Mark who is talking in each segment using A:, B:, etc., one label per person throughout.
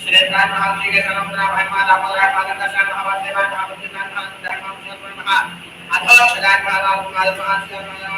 A: श्रेष्ठान महाश्री के समर्पणा भाई माता पदराय पादन दर्शन महावास देवाय महाबुद्धि नाथ महासुदाय महासुदाय महा अधो सदाय महाराज महाराज महाराज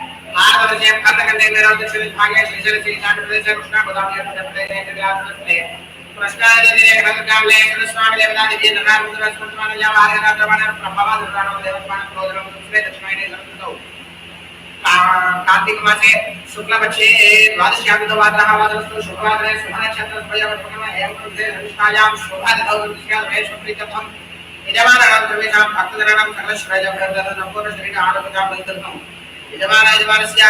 A: महादेव समर्पण महादेव समर्पणाना येने बहु मार्गा येने नमरा महादेव प्राणायामे देवहांद्र प्राणायाम सिद्धि चक्रे मार्गा वे समेत प्राणायाम प्राणायाम విజయశేషి మమ అనుకోడు యజమానస్య వార్త సమదత్త క్షేత్రాల స్మృతిస్య వేశ్వ ప్రత్యేక భాగ్యాస్ వేద వేద సుమాంసరా వినోద మనస్యాం ప్రమాణ ప్రదే స్వదాని వేద లేవ వాది పూజివే ఆర్వజయ కథకందే మేరా దక్షిణ భాగ్య శ్రీజల శ్రీ నాట ప్రదేశ కృష్ణ గోదావరి ప్రదేశ వ్యాసస్తే కృష్ణాదేవి హతకామలే కృష్ణామి దేవదాది జీ నమః ముద్ర స్మృతమాన యావార్య రాజవాన ప్రభవ దుర్గాణ దేవపాన క్రోధన ముద్రే దక్షిణాయనే జరుగుతావు कार्तिक मासे शुक्ल पक्षे द्वादश्यामितो वात्रः वादरस्तु शुक्रवासरे शुभनक्षत्र स्वयवर्तमः एवं कृते अनुष्ठायां शोभादितौ विश्वाद्वयेष्वप्रीतत्वं यजमानानां सर्वेषां भक्तजनानां सकलश्रयजगर्दन सम्पूर्ण शरीर आरोग्यतां वैतर्थं यजमान यजमानस्य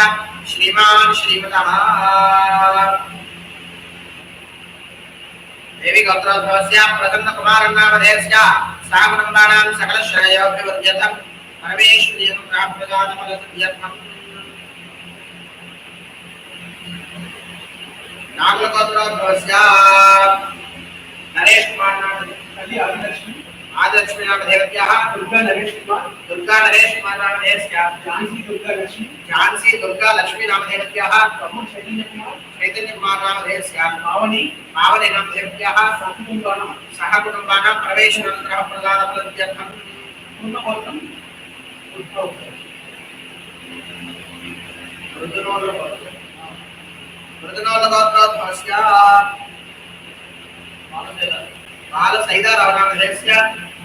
A: श्रीमान् श्रीमतः देवी गोत्रोद्भवस्य प्रसन्नकुमारन्नामधेयस्य साकुटुम्बानां सकलश्रयोऽभिवर्ध्यर्थं परमेश्वर्यं प्राप्तजातमलसंयत्नम् नागलगोत्रोद्भवस्य नरेश कुमार नाम ఆదిలక్ష్మి నామ
B: దేవత్యా దుర్గా నరేష్
A: కుమార్ దుర్గా నరేష్ కుమార్ నామ
B: దేవస్యా ఝాన్సీ దుర్గా
A: లక్ష్మి ఝాన్సీ దుర్గా లక్ష్మి నామ
B: దేవత్యా బ్రహ్మ చైతన్య
A: కుమార్ చైతన్య కుమార్ నామ
B: దేవస్యా
A: పావని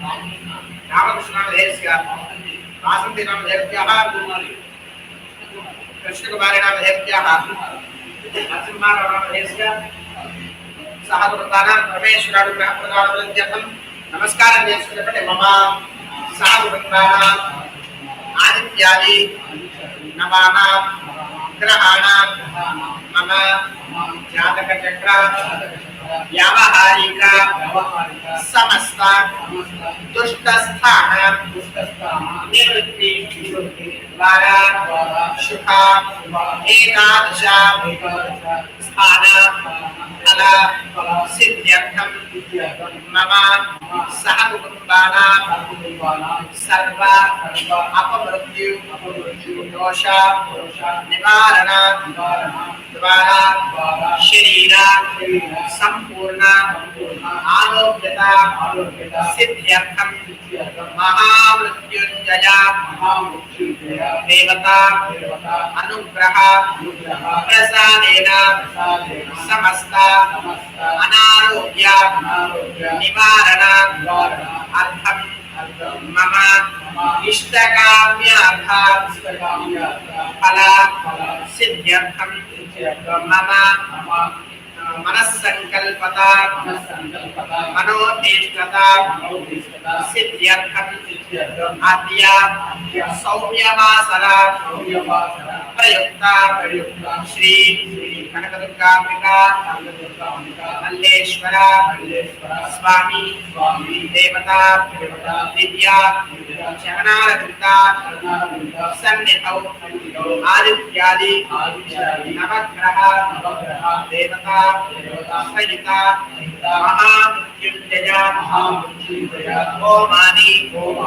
A: రామకృష్ణ మహర్షి
B: గారు.
A: వాసంతి నామ దేవత్యా అనుకున్నారు
B: కృష్ణ కుమారి.
A: నామ దేవత్యా అనుకున్నారు నరసింహారావు నామ మహర్షి గారు. సహకృతాన పరమేశ్వరుడు గ్రహప్రదానం జపం. నమస్కారం చేసుకున్నప్పటి మమ సహకృతాన ఆదిత్యాది నమానా గ్రహాణం మమ జాతక చక్ర వ్యావహారిక సమస్త దుష్టస్థాన నివృత్తి ద్వారా శుభ ఏకాదశ స్థాన కుటుంబానా సిద్ధ్యర్థం మమ సహ కుటుంబానా సర్వ అపమృత్యు దోష నివారణ ద్వారా శరీర సంపూర్ణ ఆరోగ్యత సిద్ధ్యర్థం మహామృత్యుంజయ देवता अनुग्रह प्रसादेन समस्त अनारोग्य निवारण अर्थं मम इष्टकाम्यार्थ फल सिद्ध्यर्थं मम मनस्सङ्कल्पता मनोतीष्णता सिद्ध्यर्थं अद्य सौम्यवासरा प्रयुक्ता प्रयुक्ता श्री श्री कनकदुर्गाम्बिका कनकदुर्गाम्बिका मल्लेश्वरा मल्लेश्वरा स्वामी स्वामी देवता देवता दिव्या दिव्या चरणारविंदा चरणारविंदा सन्निधौ सन्निधौ आदित्यादि आदित्यादि नवग्रह नवग्रह देवता देवता सहिता सहिता महामृत्युञ्जया महामृत्युञ्जया, ओमानि ओमानि।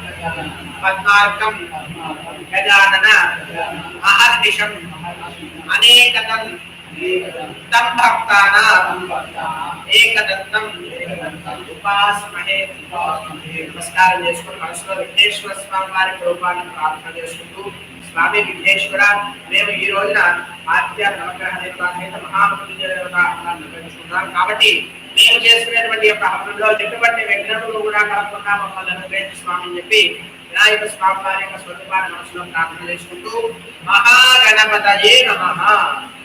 A: పద్మార్కం గజానన అహర్నిషం అనేకతం తం భక్తానాం ఏకదంతం ఉపాస్మహే. నమస్కారం చేసుకుని మనసులో విఘ్నేశ్వర స్వామి వారి రూపాన్ని ప్రార్థన చేసుకుంటూ స్వామి విఘ్నేశ్వర మేము ఈ రోజున ఆద్య నవగ్రహ నిర్వాహిత మహామృత్యుంజయ నిర్వహించుకున్నాం కాబట్టి మేము చేసుకునేటువంటి యొక్క హవనంలో ఎటువంటి విఘ్నములు కూడా కలగకుండా మమ్మల్ని అనుగ్రహించి స్వామి అని చెప్పి వినాయక స్వామి వారి యొక్క స్వరూపాన్ని మనసులో ప్రార్థన చేసుకుంటూ మహాగణపతయే నమ.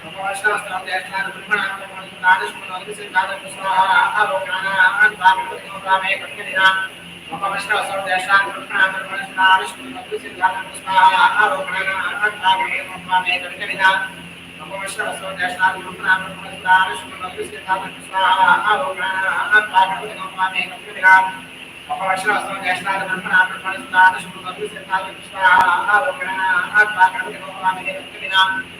A: వాడే వినాక్షర సోదేశ్వర బ్రహ్మణ మానస్ స్వాహ ఓం గణనాథ పాఠకం వాడే వినా ఉపవశ్రమ సోదేశ్వర బ్రహ్మణ మానస్ కర్మణి సిద్ధార్థ స్వాహ ఓం గణనాథ పాఠకం వాడే వినా ఉపవశ్రమ సోదేశ్వర బ్రహ్మణ మానస్ కర్మణి సిద్ధార్థ స్వాహ ఓం గణనాథ పాఠకం వాడే వినా ఉపవశ్రమ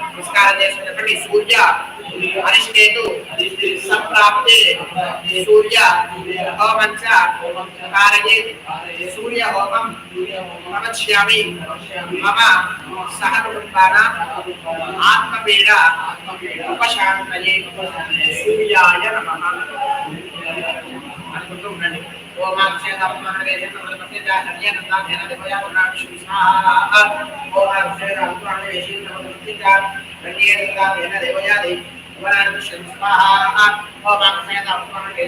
A: ఇమాని సంకల్పంలో చెప్పుకున్న విధంగా నవగ్రహ నిర్వహణ చేసుకుంటాం నమస్కారం చేసినటువంటి సూర్య అరిష్టేతు సంప్రాప్తే సూర్య హోమంచ కారయే సూర్య హోమం ప్రవక్ష్యామి మమ సహ కుటుంబాన ఆత్మపీడ ఉపశాంతయే సూర్యాయ నమః అనుకుంటూ ఉండండి ఓం